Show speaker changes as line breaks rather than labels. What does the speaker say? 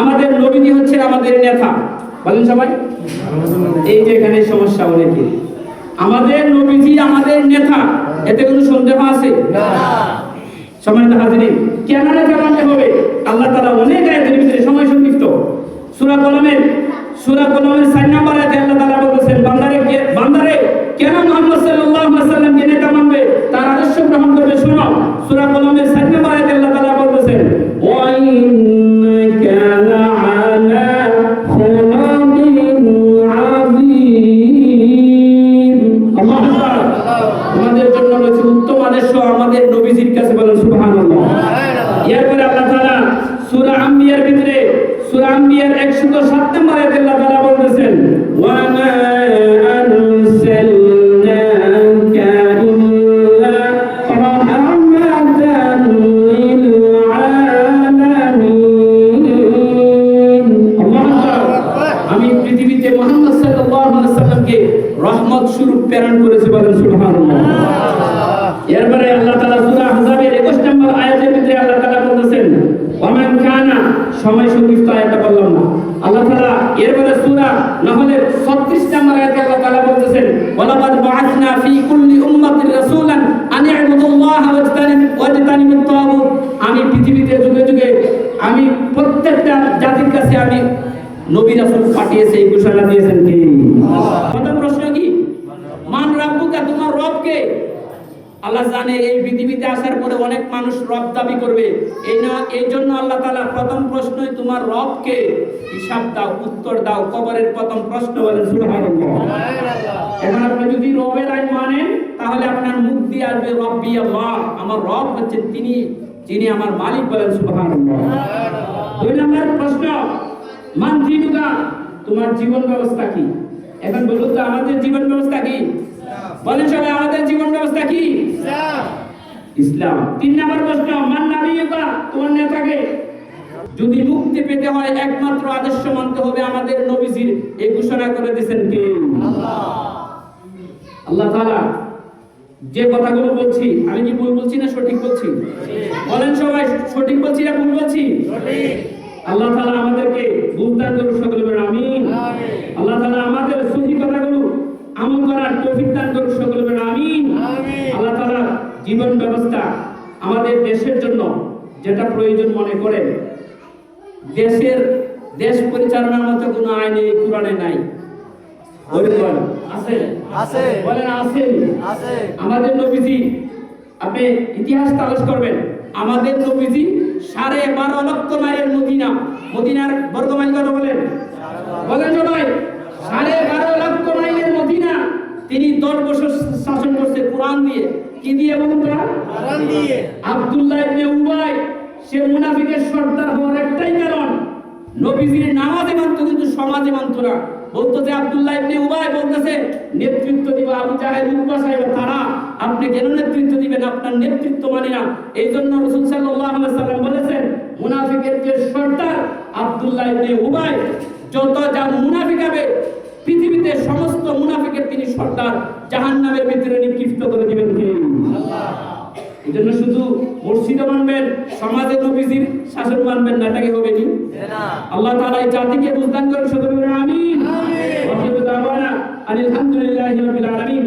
আমাদের নবীজি হচ্ছে আমাদের নেতা। বলেন সবাই। এই যে এখানে সমস্যা অনেকে আমাদের নবীজি আমাদের নেতা। এতে কোনো সন্দেহ আছে? সম্মানিত হাজিরিন কেন নেতা মানতে হবে? আল্লাহ তাআলা অনেক আয়াতের ভিতরে সময় সংক্ষিপ্ত। সূরা কলমের সূরা কলমের 4 নম্বর আয়াতে আল্লাহ তাআলা বলেছেন বান্দারে বান্দারে কেন মুহাম্মদ সাল্লাল্লাহু আলাইহি ওয়াসাল্লামকে নেতা মানবে তার আদর্শ গ্রহণ করবে? শোনো। সূরা কলমের 4 নম্বর আয়াতে আল্লাহ তাআলা বলেছেন ওয়া সূরা আম্বিয়ার 107 নম্বর আয়াতে আল্লাহ তাআলা বলতেছেন, ওয়া রহমত স্বরূপ প্রেরণ করেছি বলেন সুবহানাল্লাহ। এরপরে আল্লাহ তাআলা সূরা আহজাবের 21 নম্বর আয়াতের ভিতরে আল্লাহ তাআলা বলতেছেন ওয়ামান কানা সময় সংক্ষিপ্ত আয়াতটা বললাম না। আল্লাহ তাআলা এরপরে সূরা নাহলের 36 নম্বর আয়াতে আল্লাহ তাআলা বলতেছেন, ওয়ালাকাদ বাআথনা ফি কুল্লি উম্মাতির রাসূলান আন ইবুদুল্লাহ ওয়াজতানিব ওয়াজতানিবুত তাগুত। আমি পৃথিবীতে যুগে যুগে, আমি প্রত্যেকটা জাতির কাছে আমি নবী রাসূল পাঠিয়েছে, এই ঘোষণা দিয়েছেন কে প্রথম প্রশ্ন কি মান রাব্বুকা তোমার রব কে আল্লাহ জানে এই পৃথিবীতে আসার পরে অনেক মানুষ রব দাবি করবে। এই না এই জন্য আল্লাহ তাআলা প্রথম প্রশ্নই তোমার রব কে হিসাব দাও উত্তর দাও কবরের প্রথম প্রশ্ন বলেন এখন আপনি যদি রবের আইন মানেন তাহলে আপনার মুখ দিয়ে আসবে রব্বি আল্লাহ। আমার রব হচ্ছে তিনি যিনি আমার মালিক বলেন সুবহানাল্লাহ। দুই নম্বর প্রশ্ন মান তোমার জীবন ব্যবস্থা কি? এখন বলুন তো আমাদের জীবন ব্যবস্থা কি? বলেন সবাই আমাদের জীবন ব্যবস্থা কি? ইসলাম। তিন নম্বর প্রশ্ন মান তোমার নেতাকে যদি মুক্তি পেতে হয় একমাত্র আদর্শ মানতে হবে আমাদের নবীজির। এই ঘোষণা করে দিয়েছেন কে? আল্লাহ। তাআলা যে কথাগুলো বলছি আমি কি ভুল বলছি না সঠিক বলছি? বলেন সবাই সঠিক বলছি না ভুল বলছি? আল্লাহ তাআলা আমাদেরকে বুঝদান করুন সকলে আমিন আল্লাহ তাআলা আমাদের সহি কথাগুলো আমল করার তৌফিক দান করুন সকলে বলেন আমিন আল্লাহ তাআলা ব্যবস্থা আমাদের দেশের জন্য যেটা প্রয়োজন মনে করেন দেশের দেশ পরিচালনার মতো কোনো আইন এই কোরআনে নাই। আমাদের নবীজি আপনি ইতিহাস তালাশ করবেন। আমাদের নবীজি সাড়ে বারো লক্ষ মাইলের মদিনা মদিনার বর্গমাইল কত বলেন? বলেন সবাই সাড়ে বারো লক্ষ মাইলের মদিনা তিনি দশ বছর শাসন করছে কোরআন দিয়ে। কি দিয়ে আব্দুল্লাহ ইবনে উবাই সে মুনাফিকের সর্দার হওয়ার একটাই কারণ নবীজির নামাজে মানত কিন্তু সমাজে মানত না। বলতো যে আব্দুল্লাহ ইবনে উবাই বলতেছে নেতৃত্ব দিব আবু উতবা সাহেব তারা আপনি কেন নেতৃত্ব দিবেন? আপনার নেতৃত্ব মানে না। এই জন্য রাসূল সাল্লাল্লাহু আলাইহি সাল্লাম বলেছেন মুনাফিকের যে সর্দার আব্দুল্লাহ ইবনে উবাই যত যা মুনাফিক হবে পৃথিবীতে সমস্ত মুনাফিকের তিনি সর্দার। জাহান্নামের ভিতরে নিক্ষিপ্ত করে দিবেন। জন্য শুধু মসজিদে মানবেন সমাজে নবীজির শাসন মানবেন না এটাকে হবে কি? আল্লাহ তাআলা এই জাতিকে বুঝদান করে শুধু আমিন। আমিন। ওয়া আলহামদুলিল্লাহি রাব্বিল আলামিন।